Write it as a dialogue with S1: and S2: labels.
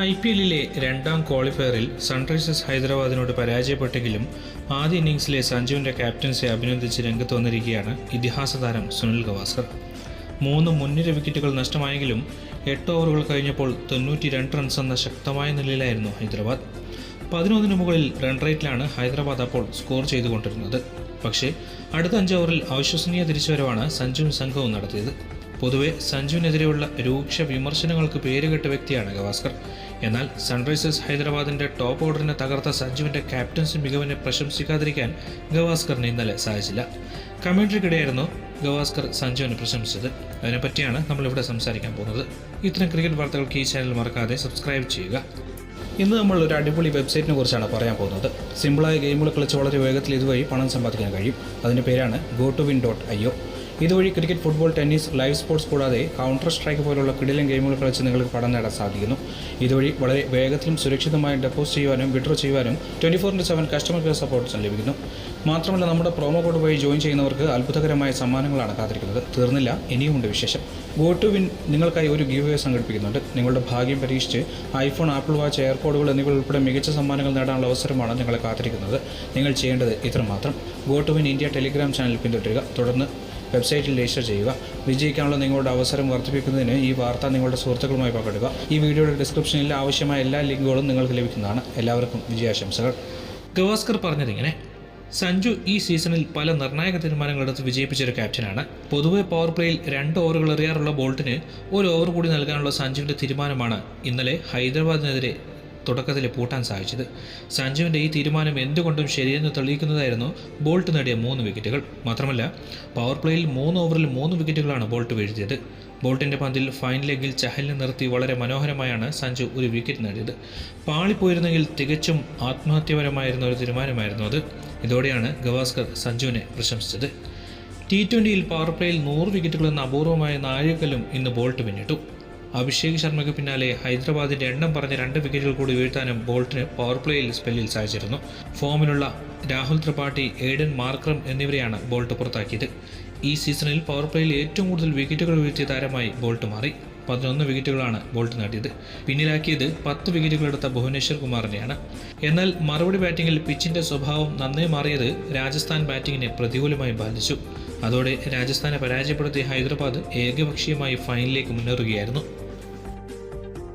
S1: I P എല്ലിലെ രണ്ടാം ക്വാളിഫയറിൽ Sunrisers ഹൈദരാബാദിനോട് പരാജയപ്പെട്ടെങ്കിലും ആദ്യ ഇന്നിംഗ്സിലെ സഞ്ജുവിന്റെ ക്യാപ്റ്റൻസി അഭിനന്ദിച്ച് രംഗത്ത് വന്നിരിക്കുകയാണ് ഇതിഹാസ താരം സുനിൽ ഗവാസ്കർ. മൂന്ന് മുൻനിര വിക്കറ്റുകൾ നഷ്ടമായെങ്കിലും എട്ട് ഓവറുകൾ കഴിഞ്ഞപ്പോൾ തൊണ്ണൂറ്റി രണ്ട് റൺസ് എന്ന ശക്തമായ നിലയിലായിരുന്നു ഹൈദരാബാദ്. പതിനൊന്നിന് മുകളിൽ റൺ റേറ്റിലാണ് ഹൈദരാബാദ് അപ്പോൾ സ്കോർ ചെയ്തുകൊണ്ടിരുന്നത്. പക്ഷേ അടുത്ത അഞ്ച് ഓവറിൽ അവിശ്വസനീയ തിരിച്ചുവരവാണ് സഞ്ജുവും സംഘവും നടത്തിയത്. പൊതുവെ സഞ്ജുവിനെതിരെയുള്ള രൂക്ഷ വിമർശനങ്ങൾക്ക് പേരുകെട്ട വ്യക്തിയാണ് ഗവാസ്കർ. എന്നാൽ സൺറൈസേഴ്സ് ഹൈദരാബാദിന്റെ ടോപ്പ് ഓർഡറിനെ തകർത്ത സഞ്ജുവിന്റെ ക്യാപ്റ്റൻസി മികവിനെ പ്രശംസിക്കാതിരിക്കാൻ ഗവാസ്കറിന് ഇന്നലെ സാധിച്ചില്ല. കമന്ററിക്കിടെയായിരുന്നു ഗവാസ്കർ സഞ്ജുവിനെ പ്രശംസിച്ചത്. അതിനെപ്പറ്റിയാണ് നമ്മളിവിടെ സംസാരിക്കാൻ പോകുന്നത്. ഇത്തരം ക്രിക്കറ്റ് വാർത്തകൾക്ക് ഈ ചാനൽ മറക്കാതെ സബ്സ്ക്രൈബ് ചെയ്യുക. ഇന്ന് നമ്മൾ ഒരു അടിപൊളി വെബ്സൈറ്റിനെ കുറിച്ചാണ് പറയാൻ പോകുന്നത്. സിമ്പിളായ ഗെയിമുകൾ കളിച്ച് വളരെ വേഗത്തിൽ ഇതുവഴി പണം സമ്പാദിക്കാൻ കഴിയും. അതിന്റെ പേരാണ് go to win dot I ഇതുവഴി cricket football tennis live sports കൂടാതെ കൗണ്ടർ സ്ട്രൈക്ക് പോലുള്ള കിടിലൻ ഗെയിമുകൾ കളിച്ച് നിങ്ങൾക്ക് പണം നേടാൻ സാധിക്കുന്നു. ഇതുവഴി വളരെ വേഗത്തിലും സുരക്ഷിതമായും ഡെപ്പോസിറ്റ് ചെയ്യുവാനും വിഡ്രോ ചെയ്യുവാനും twenty four into seven customer care സപ്പോർട്ട്സും ലഭിക്കുന്നു. മാത്രമല്ല നമ്മുടെ പ്രൊമോ കോഡ് വഴി ജോയിൻ ചെയ്യുന്നവർക്ക് അത്ഭുതകരമായ സമ്മാനങ്ങളാണ് കാത്തിരിക്കുന്നത്. തീർന്നില്ല ഇനിയുമുണ്ട് വിശേഷം. ഗോ ടു വിൻ നിങ്ങൾക്കായി ഒരു ഗീവ് വേ സംഘടിപ്പിക്കുന്നുണ്ട്. നിങ്ങളുടെ ഭാഗ്യം പരീക്ഷിച്ച് ഐഫോൺ ആപ്പിൾ വാച്ച് എയർപോഡുകൾ എന്നിവ ഉൾപ്പെടെ മികച്ച സമ്മാനങ്ങൾ നേടാനുള്ള അവസരമാണ് നിങ്ങളെ കാത്തിരിക്കുന്നത്. നിങ്ങൾ ചെയ്യേണ്ടത് ഇത്രമാത്രം. Go to win India telegram channel പിന്തുടരുക. തുടർന്ന് വെബ്സൈറ്റിൽ രജിസ്റ്റർ ചെയ്യുക. വിജയിക്കാനുള്ള നിങ്ങളുടെ അവസരം വർദ്ധിപ്പിക്കുന്നതിന് ഈ വാർത്ത നിങ്ങളുടെ സുഹൃത്തുക്കളുമായി പങ്കിടുക. ഈ വീഡിയോയുടെ ഡിസ്ക്രിപ്ഷനിൽ ആവശ്യമായ എല്ലാ ലിങ്കുകളും നിങ്ങൾക്ക് ലഭിക്കുന്നതാണ്. എല്ലാവർക്കും വിജയാശംസകൾ. ഗവാസ്കർ പറഞ്ഞതിങ്ങനെ സഞ്ജു ഈ സീസണിൽ പല നിർണായക തീരുമാനങ്ങളെടുത്ത് വിജയിപ്പിച്ച ഒരു ക്യാപ്റ്റനാണ്. പൊതുവെ പവർ പ്ലേയിൽ രണ്ട് ഓവറുകൾ എറിയാറുള്ള ബോൾട്ടിന് ഒരു ഓവർ കൂടി നൽകാനുള്ള സഞ്ജുവിന്റെ തീരുമാനമാണ് ഇന്നലെ ഹൈദരാബാദിനെതിരെ തുടക്കത്തിൽ പൂട്ടാൻ സാധിച്ചത്. സഞ്ജുവിന്റെ ഈ തീരുമാനം എന്തുകൊണ്ടും ശരിയെന്ന് തെളിയിക്കുന്നതായിരുന്നു ബോൾട്ട് നേടിയ മൂന്ന് വിക്കറ്റുകൾ. മാത്രമല്ല പവർ പ്ലേയിൽ മൂന്ന് ഓവറിൽ മൂന്ന് വിക്കറ്റുകളാണ് ബോൾട്ട് വീഴ്ത്തിയത്. ബോൾട്ടിന്റെ പന്തിൽ ഫൈൻ ലെഗിൽ ചഹലിനെ നിർത്തി വളരെ മനോഹരമായാണ് സഞ്ജു ഒരു വിക്കറ്റ് നേടിയത്. പാളിപ്പോയിരുന്നെങ്കിൽ തികച്ചും ആത്മഹത്യപരമായിരുന്ന ഒരു തീരുമാനമായിരുന്നു അത്. ഇതോടെയാണ് ഗവാസ്കർ സഞ്ജുവിനെ പ്രശംസിച്ചത്. ടി ട്വന്റിയിൽ പവർ പ്ലേയിൽ നൂറ് വിക്കറ്റുകൾ എന്ന അപൂർവമായ നാഴികക്കല്ലും ഇന്ന് ബോൾട്ട് പിന്നിട്ടു. അഭിഷേക് ശർമ്മയ്ക്ക് പിന്നാലെ ഹൈദരാബാദിന്റെ എണ്ണം പറഞ്ഞ രണ്ട് വിക്കറ്റുകൾ കൂടി വീഴ്ത്താനും ബോൾട്ടിന് പവർ പ്ലേയിൽ സ്പെല്ലിൽ സാധിച്ചിരുന്നു. ഫോമിലുള്ള രാഹുൽ ത്രിപാഠി ഏഡൻ മാർക്രം എന്നിവരെയാണ് ബോൾട്ട് പുറത്താക്കിയത്. ഈ സീസണിൽ പവർ പ്ലേയിൽ ഏറ്റവും കൂടുതൽ വിക്കറ്റുകൾ വീഴ്ത്തിയ താരമായി ബോൾട്ട് മാറി. പതിനൊന്ന് വിക്കറ്റുകളാണ് ബോൾട്ട് നേടിയത്. പിന്നിലാക്കിയത് പത്ത് വിക്കറ്റുകളെടുത്ത ഭുവനേശ്വർ കുമാറിനെയാണ്. എന്നാൽ മറുപടി ബാറ്റിംഗിൽ പിച്ചിന്റെ സ്വഭാവം നന്നേ മാറിയത് രാജസ്ഥാൻ ബാറ്റിങ്ങിനെ പ്രതികൂലമായി ബാധിച്ചു. അതോടെ രാജസ്ഥാനെ പരാജയപ്പെടുത്തിയ ഹൈദരാബാദ് ഏകപക്ഷീയമായി ഫൈനലിലേക്ക് മുന്നേറുകയായിരുന്നു.